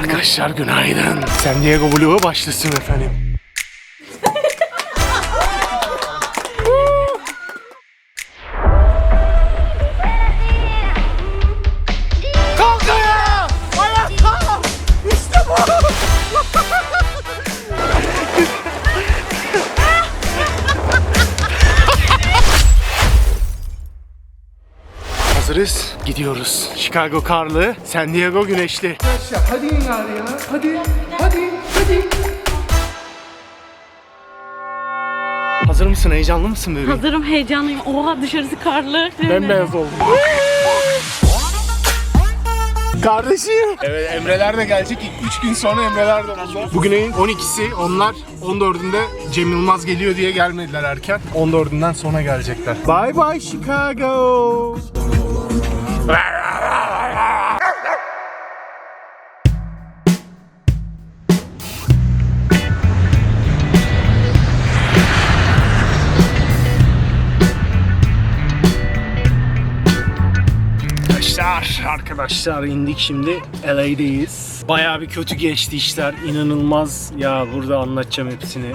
Arkadaşlar günaydın. San Diego Vlog'u başlasın efendim. Kalk ayağa! Ayağa kalk! İşte bu! Hazırız. Gidiyoruz. Chicago karlı, San Diego güneşli. Arkadaşlar hadi in ya. Hadi, hadi, hadi. Hazır mısın? Heyecanlı mısın bebeğim? Hazırım heyecanlıyım. Oha dışarısı karlı. Bembeyaz oldum. Kardeşim. Evet Emreler de gelecek. 3 gün sonra Emreler de burada. Bugün ayın 12'si. Onlar 14'ünde Cem Yılmaz geliyor diye gelmediler erken. 14'ünden sonra gelecekler. Bye bye Chicago. Arkadaşlar, arkadaşlar indik şimdi LA'deyiz. Bayağı bir kötü geçti işler. inanılmaz. Ya burada anlatacağım hepsini.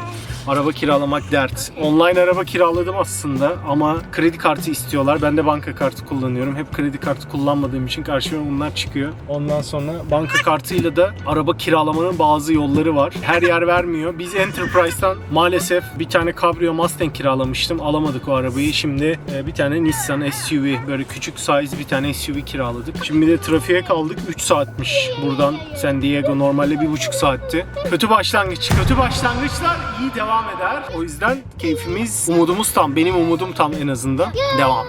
Araba kiralamak dert. Online araba kiraladım aslında ama kredi kartı istiyorlar. Ben de banka kartı kullanıyorum. Hep kredi kartı kullanmadığım için karşıma bunlar çıkıyor. Ondan sonra banka kartıyla da araba kiralamanın bazı yolları var. Her yer vermiyor. Biz Enterprise'tan maalesef bir tane Cabrio Mustang kiralamıştım. Alamadık o arabayı. Şimdi e, bir tane Nissan SUV böyle küçük size bir tane SUV kiraladık. Şimdi de trafiğe kaldık. 3 saatmiş buradan San Diego normalde 1,5 saatti. Kötü başlangıç. Kötü başlangıçlar iyi devam eder. O yüzden keyfimiz, umudumuz tam. Benim umudum tam en azından. Devam.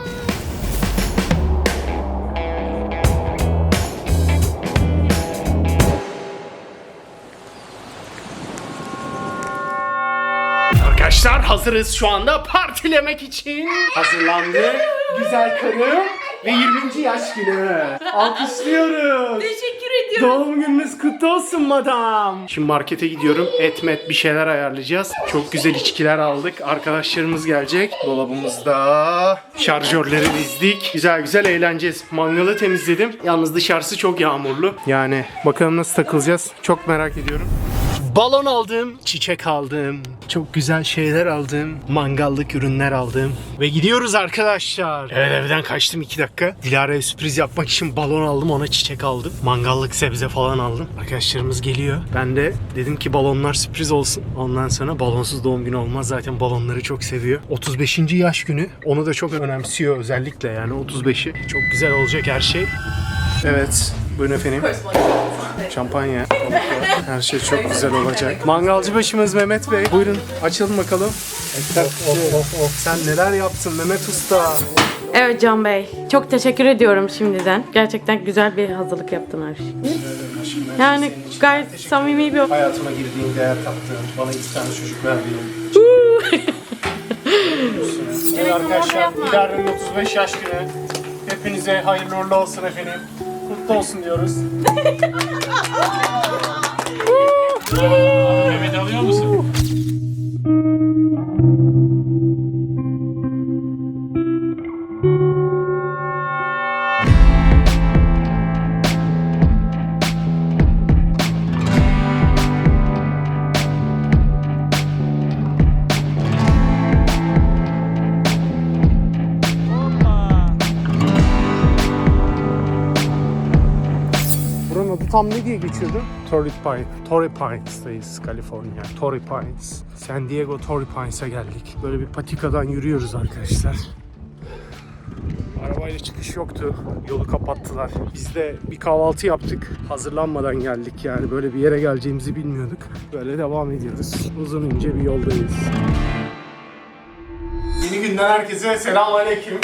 Arkadaşlar hazırız şu anda partilemek için. Hazırlandı. Güzel karım ve 20. yaş günü. Alkışlıyoruz. Teşekkür Doğum gününüz kutlu olsun madam. Şimdi markete gidiyorum. Et met bir şeyler ayarlayacağız. Çok güzel içkiler aldık. Arkadaşlarımız gelecek. Dolabımızda şarjörleri dizdik. Güzel güzel eğleneceğiz. Mangalı temizledim. Yalnız dışarısı çok yağmurlu. Yani bakalım nasıl takılacağız. Çok merak ediyorum. Balon aldım, çiçek aldım, çok güzel şeyler aldım, mangallık ürünler aldım ve gidiyoruz arkadaşlar. Evet evden kaçtım 2 dakika. Dilara'ya sürpriz yapmak için balon aldım, ona çiçek aldım. Mangallık sebze falan aldım. Arkadaşlarımız geliyor. Ben de dedim ki balonlar sürpriz olsun. Ondan sonra balonsuz doğum günü olmaz. Zaten balonları çok seviyor. 35. yaş günü. Onu da çok önemsiyor özellikle yani 35'i. Çok güzel olacak her şey. Evet. Buyurun efendim. Şampanya. Her şey çok güzel olacak. Mangalcı başımız Mehmet Bey. Buyurun açalım bakalım. Of, of, of, of. Sen neler yaptın Mehmet Usta? Evet Can Bey. Çok teşekkür ediyorum şimdiden. Gerçekten güzel bir hazırlık yaptın her şey. Yani gayet samimi bir... Hayatıma girdiğin, değer kattığın, bana iki tane çocuk verdiğin. evet arkadaşlar, Dilara'nın 35 yaş günü. Hepinize hayırlı uğurlu olsun efendim. Kutlu olsun diyoruz. Mehmet alıyor musun? Tam ne diye geçiyordu? Torrey Pines. Torrey Pines'tayız Kaliforniya. Torrey Pines. San Diego Torrey Pines'a geldik. Böyle bir patikadan yürüyoruz arkadaşlar. Arabayla çıkış yoktu. Yolu kapattılar. Biz de bir kahvaltı yaptık. Hazırlanmadan geldik yani. Böyle bir yere geleceğimizi bilmiyorduk. Böyle devam ediyoruz. Uzun ince bir yoldayız. Yeni günden herkese selamünaleyküm.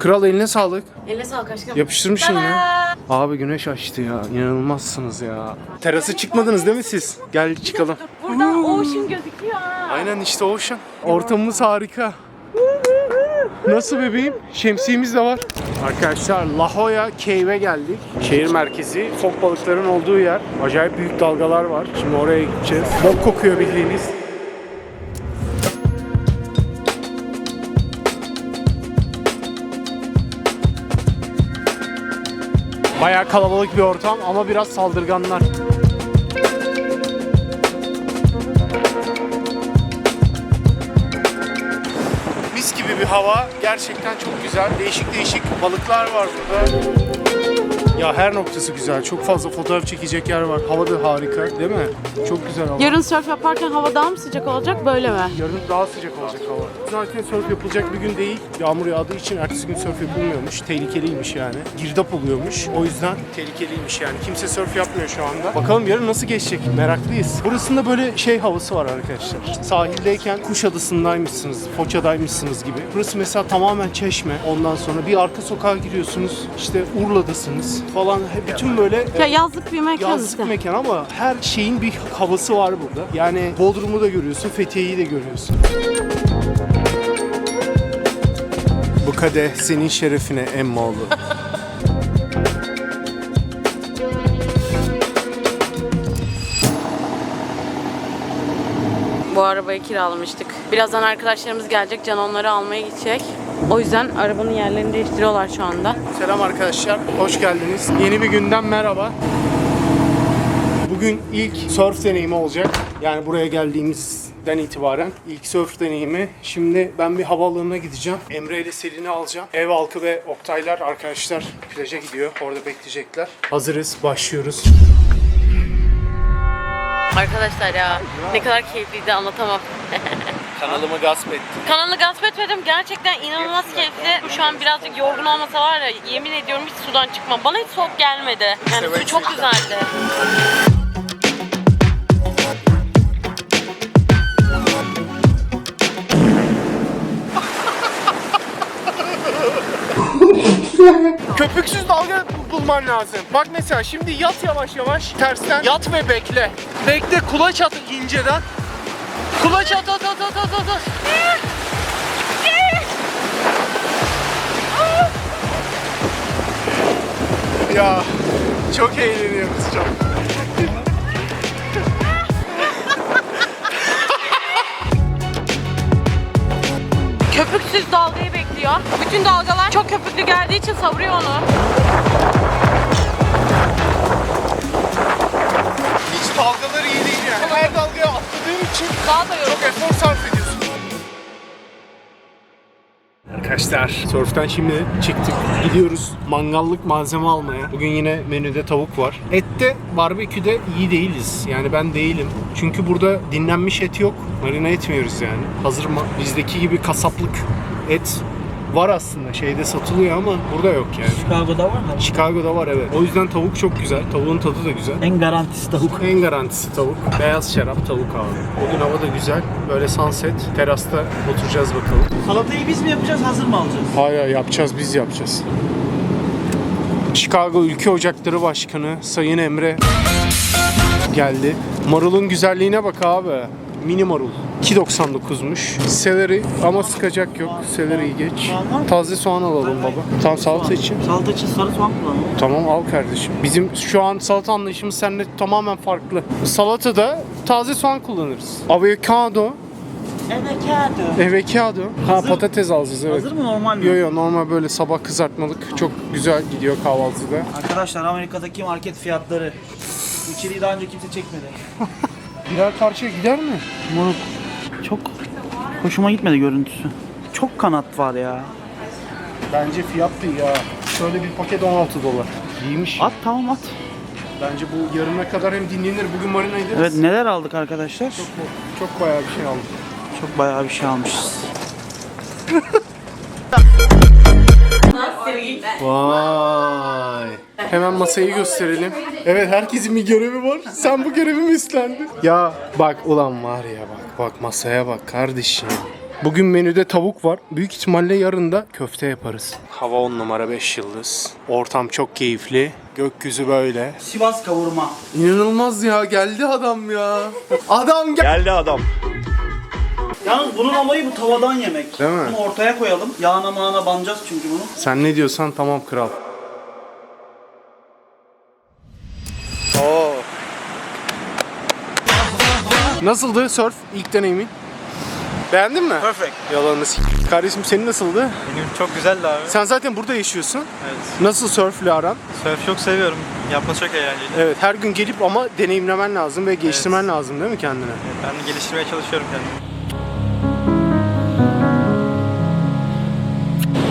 Kral eline sağlık. Eline sağlık aşkım. Yapıştırmışsın ya. Abi güneş açtı ya. İnanılmazsınız ya. Terası çıkmadınız değil mi siz? Gel çıkalım. Buradan ocean gözüküyor ha. Aynen işte Ocean. Ortamımız harika. Nasıl bebeğim? Şemsiyemiz de var. Arkadaşlar La Jolla Cave'e geldik. Şehir merkezi. Fok balıkların olduğu yer. Acayip büyük dalgalar var. Şimdi oraya gideceğiz. Bok kokuyor bildiğiniz. Bayağı kalabalık bir ortam ama biraz saldırganlar. Mis gibi bir hava. Gerçekten çok güzel. Değişik değişik balıklar var burada. Ya her noktası güzel. Çok fazla fotoğraf çekecek yer var. Hava da harika değil mi? Çok güzel hava. Yarın surf yaparken hava daha mı sıcak olacak böyle mi? Yarın daha sıcak olacak hava. Zaten surf yapılacak bir gün değil. Yağmur yağdığı için ertesi gün surf yapılmıyormuş. Tehlikeliymiş yani. Girdap oluyormuş. O yüzden tehlikeliymiş yani. Kimse surf yapmıyor şu anda. Bakalım yarın nasıl geçecek? Meraklıyız. Burasında böyle şey havası var arkadaşlar. Sahildeyken Kuşadası'ndaymışsınız, Foça'daymışsınız gibi. Burası mesela tamamen çeşme. Ondan sonra bir arka sokağa giriyorsunuz. İşte Urla'dasınız falan. Bütün böyle Ya yazlık bir mekan Yazlık işte. mekan ama her şeyin bir havası var burada. Yani Bodrum'u da görüyorsun, Fethiye'yi de görüyorsun. Bu kadeh senin şerefine Emmoğlu. Bu arabayı kiralamıştık. Birazdan arkadaşlarımız gelecek. Can onları almaya gidecek. O yüzden arabanın yerlerini değiştiriyorlar şu anda. Selam arkadaşlar, hoş geldiniz. Yeni bir günden merhaba. Bugün ilk surf deneyimi olacak. Yani buraya geldiğimizden itibaren ilk surf deneyimi. Şimdi ben bir havaalanına gideceğim. Emre ile Selin'i alacağım. Ev halkı ve Oktaylar arkadaşlar plaja gidiyor. Orada bekleyecekler. Hazırız, başlıyoruz. Arkadaşlar ya ne kadar keyifliydi anlatamam. Kanalımı gasp ettim. Kanalı gasp etmedim. Gerçekten inanılmaz keyifli. Şu an birazcık yorgun olmasa var ya yemin ediyorum hiç sudan çıkmam. Bana hiç soğuk gelmedi. Yani su çok güzeldi. Köpüksüz dalga bu- bulman lazım. Bak mesela şimdi yat yavaş yavaş tersten yat ve bekle. Bekle kulaç at inceden. Kulaç at at at at at at. ya çok eğleniyoruz çok. Köpüksüz dalgayı bekliyor. Bütün dalgalar çok köpüklü geldiği için savuruyor onu. Arkadaşlar surf'tan şimdi çıktık. Gidiyoruz mangallık malzeme almaya. Bugün yine menüde tavuk var. Ette barbeküde iyi değiliz. Yani ben değilim. Çünkü burada dinlenmiş et yok. Marine etmiyoruz yani. Hazır ma- bizdeki gibi kasaplık et var aslında. Şeyde satılıyor ama burada yok yani. Chicago'da var mı? Chicago'da var evet. O yüzden tavuk çok güzel. Tavuğun tadı da güzel. En garantisi tavuk. En garantisi tavuk. Beyaz şarap tavuk abi. Bugün hava da güzel. Böyle sunset. Terasta oturacağız bakalım. Salatayı biz mi yapacağız, hazır mı alacağız? Hayır yapacağız biz yapacağız. Chicago Ülke Ocakları Başkanı Sayın Emre geldi. Marulun güzelliğine bak abi. Mini marul. 2.99'muş. Seleri ama sıkacak yok. Seleriyi geç. Taze soğan alalım baba. Tam salata için. Salata için sarı soğan kullanalım. Tamam al kardeşim. Bizim şu an salata anlayışımız seninle tamamen farklı. Salatada taze soğan kullanırız. Avokado, Avocado. avokado. Ha Hazır- patates alacağız evet. Hazır mı normal mi? Yo yo normal böyle sabah kızartmalık çok güzel gidiyor kahvaltıda. Arkadaşlar Amerika'daki market fiyatları. İçeriği daha önce kimse çekmedi. Birer parçaya gider mi? Moruk çok hoşuma gitmedi görüntüsü. Çok kanat var ya. Bence fiyat da ya. Şöyle bir paket 16 dolar. İyiymiş. At tamam at. Bence bu yarına kadar hem dinlenir. Bugün marina ederiz. Evet neler aldık arkadaşlar? Çok, çok bayağı bir şey aldım. Çok bayağı bir şey almışız. Vay. Hemen masayı gösterelim. Evet herkesin bir görevi var. Sen bu görevi mi üstlendin? Ya bak ulan var ya bak bak masaya bak kardeşim. Bugün menüde tavuk var. Büyük ihtimalle yarın da köfte yaparız. Hava 10 numara 5 yıldız. Ortam çok keyifli. Gökyüzü böyle. Sivas kavurma. İnanılmaz ya geldi adam ya. Adam gel. Geldi adam. Yalnız bunun olayı bu tavadan yemek. Değil mi? Bunu ortaya koyalım. Yağına mağına banacağız çünkü bunu. Sen ne diyorsan tamam kral. Nasıldı surf ilk deneyimin? Beğendin mi? Perfect. Yalanını s- Kardeşim senin nasıldı? Benim çok güzeldi abi. Sen zaten burada yaşıyorsun. Evet. Nasıl sörfle aran? Surf çok seviyorum. Yapması çok eğlenceli. Evet her gün gelip ama deneyimlemen lazım ve geliştirmen lazım değil mi kendini? Ben de geliştirmeye çalışıyorum kendimi.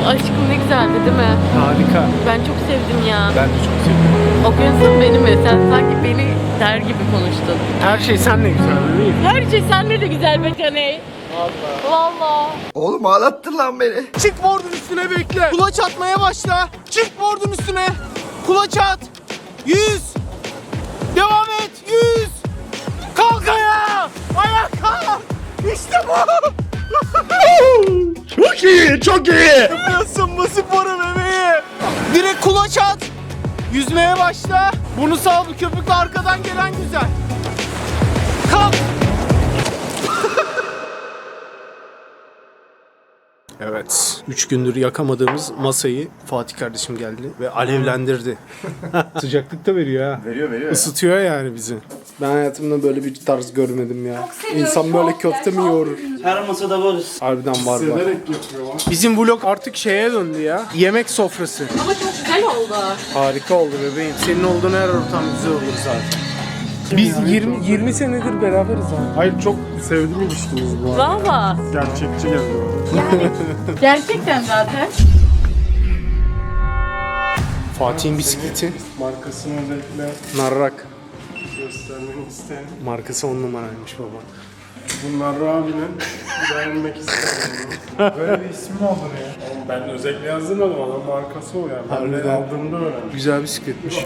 Aşkım ne güzeldi değil mi? Harika. Ben çok sevdim ya. Ben de çok seviyorum. Okyanusun beni mi? Sen sanki beni der gibi konuştun. Her şey senle güzel değil mi? Her şey senle de güzel be Caney. Valla. Valla. Oğlum ağlattın lan beni. Çık board'un üstüne bekle. Kulaç atmaya başla. Çık board'un üstüne. Kulaç at. 100. Devam et. 100. Kalk ayağa. Ayağa kalk. İşte bu. çok iyi, çok iyi. Yapıyorsun bu sporu bebeğim. Direkt kulaç at. Yüzmeye başla. Bunu sağ bu köpükle arkadan gelen güzel. Kalk. Evet. 3 gündür yakamadığımız masayı Fatih kardeşim geldi ve alevlendirdi. Sıcaklık da veriyor ha. Veriyor veriyor. Isıtıyor yani bizi. Ben hayatımda böyle bir tarz görmedim ya. İnsan böyle köfte mi yoğurur? Her masada varız. Harbiden var var. Bizim vlog artık şeye döndü ya. Yemek sofrası. Ama çok güzel oldu. Harika oldu bebeğim. Senin olduğun her ortam güzel olur zaten. Biz 20, 20 senedir beraberiz abi. Hayır çok sevdim ilişkimiz bu arada. Valla. Gerçekçi geldi. Yani gerçekten zaten. Fatih'in bisikleti. Markasını özellikle Narrak. göstermeni isterim. Markası 10 numaraymış baba. Bunlar abinin beğenmek isterim. Böyle bir ismi mi oldu ya? Oğlum ben özellikle yazdırmadım adam markası o ya. Ben de Harbiden. aldığımda öğrendim. Güzel bisikletmiş.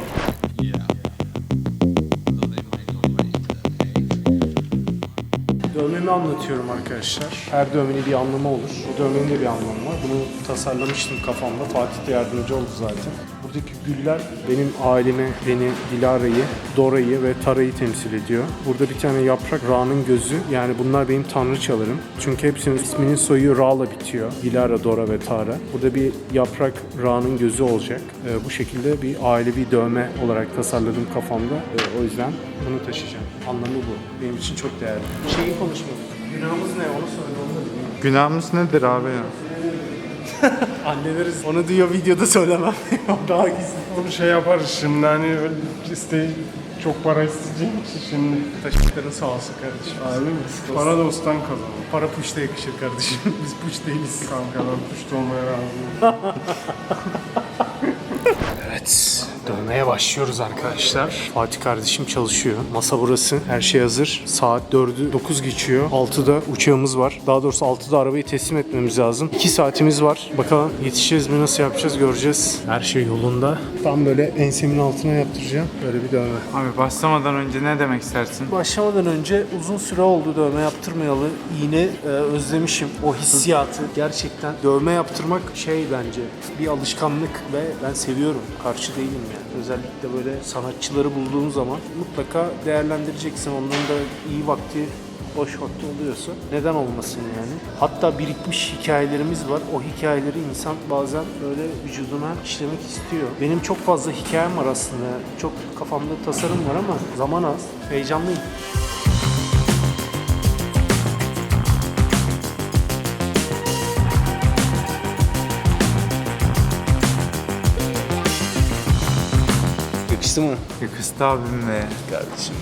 Dövmemi anlatıyorum arkadaşlar. Her dövmenin bir anlamı olur. Bu dövmenin de bir anlamı var. Bunu tasarlamıştım kafamda. Fatih de yardımcı oldu zaten. Buradaki güller benim ailemi, beni, Dilara'yı, Dora'yı ve Tara'yı temsil ediyor. Burada bir tane yaprak Ra'nın gözü. Yani bunlar benim tanrıçalarım. Çünkü hepsinin isminin soyu Ra'la bitiyor. Dilara, Dora ve Tara. Burada bir yaprak Ra'nın gözü olacak. Ee, bu şekilde bir ailevi dövme olarak tasarladım kafamda. Ee, o yüzden bunu taşıyacağım. Anlamı bu. Benim için çok değerli. Şeyi konuşmadık. Günahımız ne? Onu söyle. Onu da bilmiyorum. Günahımız nedir abi ya? Hallederiz. Onu diyor videoda söylemem. O Daha gizli. Onu şey yaparız şimdi hani öyle isteği çok para isteyeceğim için şimdi. Taşıkların sağ olsun kardeşim. Abi mi? Para da ustan kazanır. Para puşta yakışır kardeşim. Biz puş değiliz. Kanka ben puşt olmaya razıyım. Evet. Dönmeye başlıyoruz arkadaşlar. Fatih kardeşim çalışıyor. Masa burası. Her şey hazır. Saat 4'ü 9 geçiyor. 6'da uçağımız var. Daha doğrusu 6'da arabayı teslim etmemiz lazım. 2 saatimiz var. Bakalım yetişeceğiz mi nasıl yapacağız göreceğiz. Her şey yolunda. Tam böyle ensemin altına yaptıracağım. Böyle bir dövme. Abi başlamadan önce ne demek istersin? Başlamadan önce uzun süre oldu dövme yaptırmayalı. Yine e, özlemişim o hissiyatı. Gerçekten dövme yaptırmak şey bence bir alışkanlık ve ben seviyorum. Karşı değilim Özellikle böyle sanatçıları bulduğum zaman mutlaka değerlendireceksin. Onların da iyi vakti boş vakti oluyorsa neden olmasın yani. Hatta birikmiş hikayelerimiz var. O hikayeleri insan bazen böyle vücuduna işlemek istiyor. Benim çok fazla hikayem var aslında. Çok kafamda tasarım var ama zaman az. Heyecanlıyım. Yakıştı mı? Yakıştı abim be. Kardeşim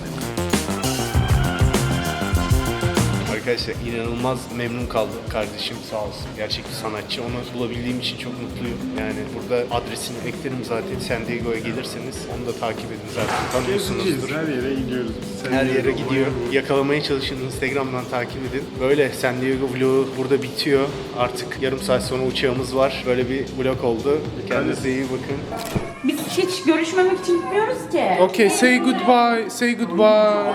Arkadaşlar inanılmaz memnun kaldım kardeşim sağ olsun. Gerçek bir sanatçı. Onu bulabildiğim için çok mutluyum. Yani burada adresini eklerim zaten. San Diego'ya gelirseniz onu da takip edin zaten. Tanıyorsunuzdur. Her yere gidiyoruz. Sen Her yere gidiyor. Yakalamaya çalışın. Instagram'dan takip edin. Böyle San Diego vlogu burada bitiyor. Artık yarım saat sonra uçağımız var. Böyle bir vlog oldu. Kendinize iyi bakın. Biz hiç görüşmemek için gitmiyoruz ki. Okay, say goodbye. Say goodbye.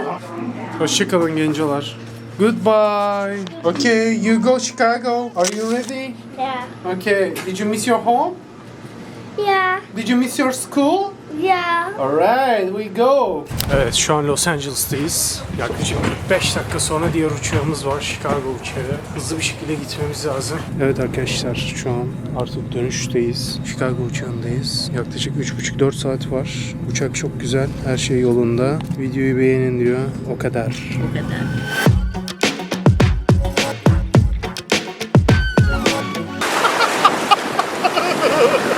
Hoşçakalın gencolar. Goodbye. Okay, you go Chicago. Are you ready? Yeah. Okay. Did you miss your home? Yeah. Did you miss your school? Yeah. Alright, we go. Evet, şu an Los Angeles'tayız. Yaklaşık 45 dakika sonra diğer uçağımız var, Chicago uçağı. Hızlı bir şekilde gitmemiz lazım. Evet arkadaşlar, şu an artık dönüşteyiz. Chicago uçağındayız. Yaklaşık 3,5-4 saat var. Uçak çok güzel, her şey yolunda. Videoyu beğenin diyor. O kadar. Bu kadar.